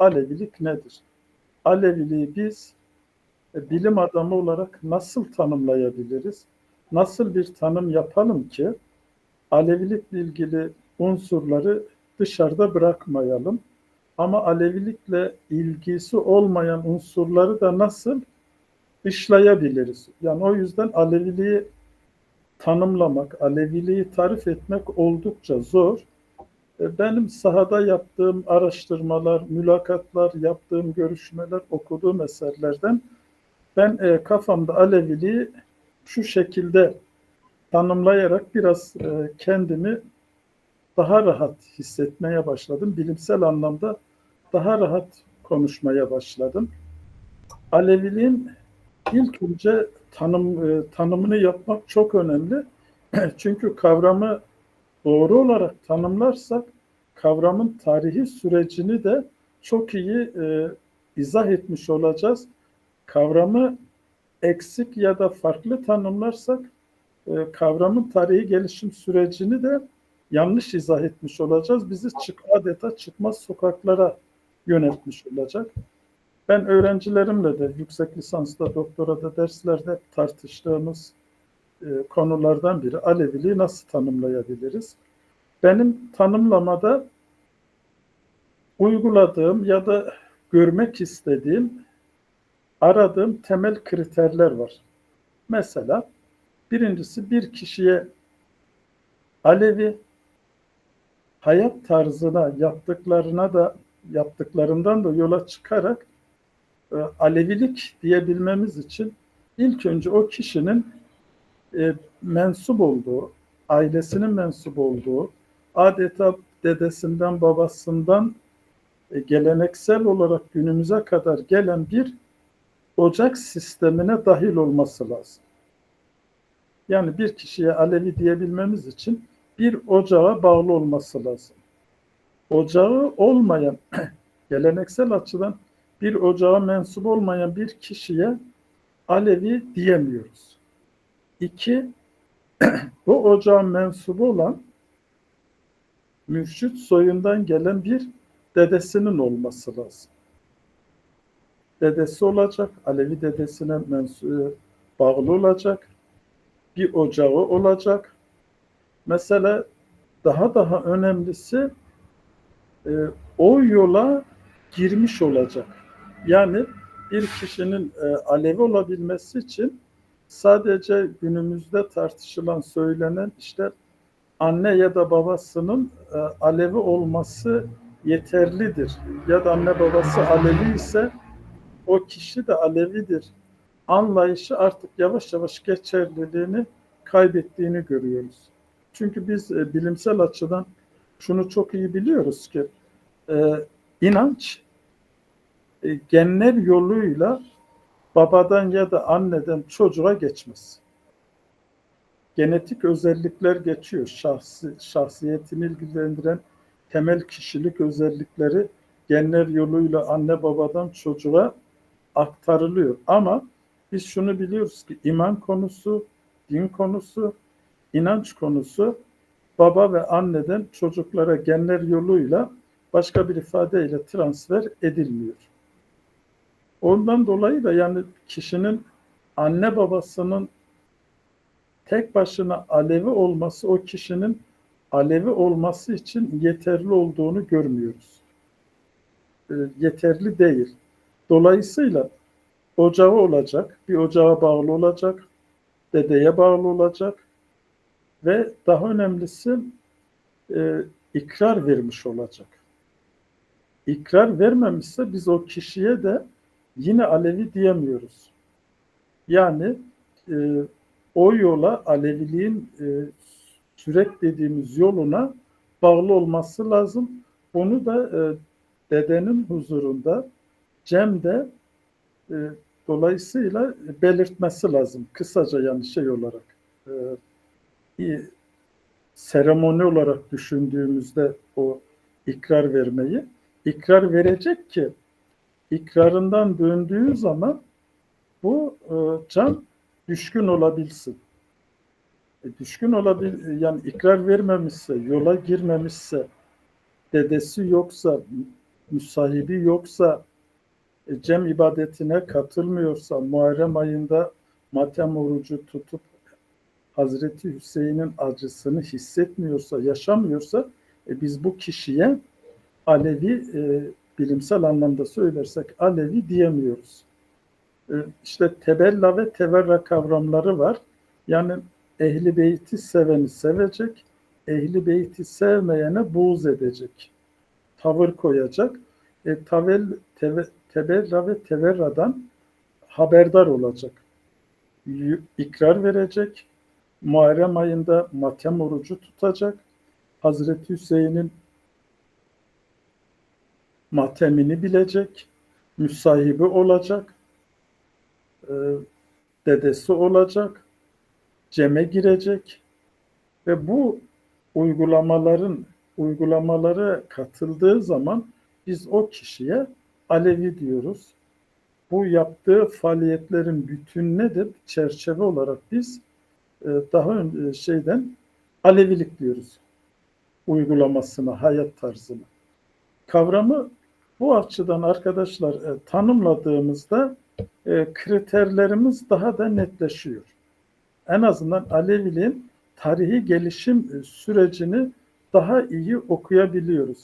Alevilik nedir? Aleviliği biz e, bilim adamı olarak nasıl tanımlayabiliriz? Nasıl bir tanım yapalım ki Alevilikle ilgili unsurları dışarıda bırakmayalım. Ama Alevilikle ilgisi olmayan unsurları da nasıl dışlayabiliriz? Yani o yüzden Aleviliği tanımlamak, Aleviliği tarif etmek oldukça zor. E, Benim sahada yaptığım araştırmalar, mülakatlar, yaptığım görüşmeler, okuduğum eserlerden ben e, kafamda Aleviliği şu şekilde tanımlayarak biraz e, kendimi daha rahat hissetmeye başladım. Bilimsel anlamda daha rahat konuşmaya başladım. Aleviliğin ilk önce tanım tanımını yapmak çok önemli. Çünkü kavramı doğru olarak tanımlarsak kavramın tarihi sürecini de çok iyi e, izah etmiş olacağız. Kavramı eksik ya da farklı tanımlarsak e, kavramın tarihi gelişim sürecini de yanlış izah etmiş olacağız. Bizi çık adeta çıkmaz sokaklara yöneltmiş olacak. Ben öğrencilerimle de yüksek lisansta, doktorada derslerde tartıştığımız konulardan biri Aleviliği nasıl tanımlayabiliriz? Benim tanımlamada uyguladığım ya da görmek istediğim, aradığım temel kriterler var. Mesela birincisi bir kişiye Alevi hayat tarzına, yaptıklarına da yaptıklarından da yola çıkarak e, Alevilik diyebilmemiz için ilk önce o kişinin e, mensup olduğu, ailesinin mensup olduğu, adeta dedesinden babasından e, geleneksel olarak günümüze kadar gelen bir ocak sistemine dahil olması lazım. Yani bir kişiye Alevi diyebilmemiz için bir ocağa bağlı olması lazım. Ocağı olmayan, geleneksel açıdan bir ocağa mensup olmayan bir kişiye Alevi diyemiyoruz. İki, bu ocağın mensubu olan mürşit soyundan gelen bir dedesinin olması lazım. Dedesi olacak, Alevi dedesine mensu bağlı olacak, bir ocağı olacak. Mesela daha daha önemlisi e, o yola girmiş olacak. Yani bir kişinin e, Alevi olabilmesi için sadece günümüzde tartışılan, söylenen işte anne ya da babasının e, Alevi olması yeterlidir. Ya da anne babası Alevi ise o kişi de Alevidir. Anlayışı artık yavaş yavaş geçerliliğini kaybettiğini görüyoruz. Çünkü biz e, bilimsel açıdan şunu çok iyi biliyoruz ki e, inanç e, genler yoluyla babadan ya da anneden çocuğa geçmez. Genetik özellikler geçiyor. Şahsi, şahsiyetini ilgilendiren temel kişilik özellikleri genler yoluyla anne babadan çocuğa aktarılıyor. Ama biz şunu biliyoruz ki iman konusu, din konusu, inanç konusu baba ve anneden çocuklara genler yoluyla başka bir ifadeyle transfer edilmiyor. Ondan dolayı da yani kişinin anne babasının tek başına Alevi olması o kişinin Alevi olması için yeterli olduğunu görmüyoruz. E, yeterli değil. Dolayısıyla ocağı olacak, bir ocağa bağlı olacak, dedeye bağlı olacak ve daha önemlisi e, ikrar vermiş olacak. İkrar vermemişse biz o kişiye de yine Alevi diyemiyoruz. Yani e, o yola Aleviliğin e, sürek dediğimiz yoluna bağlı olması lazım. Onu da e, dedenin huzurunda Cem'de e, dolayısıyla belirtmesi lazım. Kısaca yani şey olarak e, bir seremoni olarak düşündüğümüzde o ikrar vermeyi ikrar verecek ki ikrarından döndüğü zaman bu e, can düşkün olabilsin. E, düşkün olabil yani ikrar vermemişse, yola girmemişse, dedesi yoksa, müsahibi yoksa, e, cem ibadetine katılmıyorsa, Muharrem ayında matem orucu tutup Hazreti Hüseyin'in acısını hissetmiyorsa, yaşamıyorsa e, biz bu kişiye Alevi e, bilimsel anlamda söylersek Alevi diyemiyoruz. E, işte tebella ve teverra kavramları var. Yani ehli beyti seveni sevecek, ehli beyti sevmeyene buğz edecek. Tavır koyacak. E, tavel, teve, tebella ve teverradan haberdar olacak. İkrar verecek. Muharrem ayında matem orucu tutacak. Hazreti Hüseyin'in matemini bilecek, müsahibi olacak, e, dedesi olacak, ceme girecek ve bu uygulamaların uygulamalara katıldığı zaman biz o kişiye Alevi diyoruz. Bu yaptığı faaliyetlerin bütününe de çerçeve olarak biz e, daha ön- şeyden Alevilik diyoruz. Uygulamasına, hayat tarzına. Kavramı bu açıdan arkadaşlar e, tanımladığımızda e, kriterlerimiz daha da netleşiyor. En azından Aleviliğin tarihi gelişim e, sürecini daha iyi okuyabiliyoruz.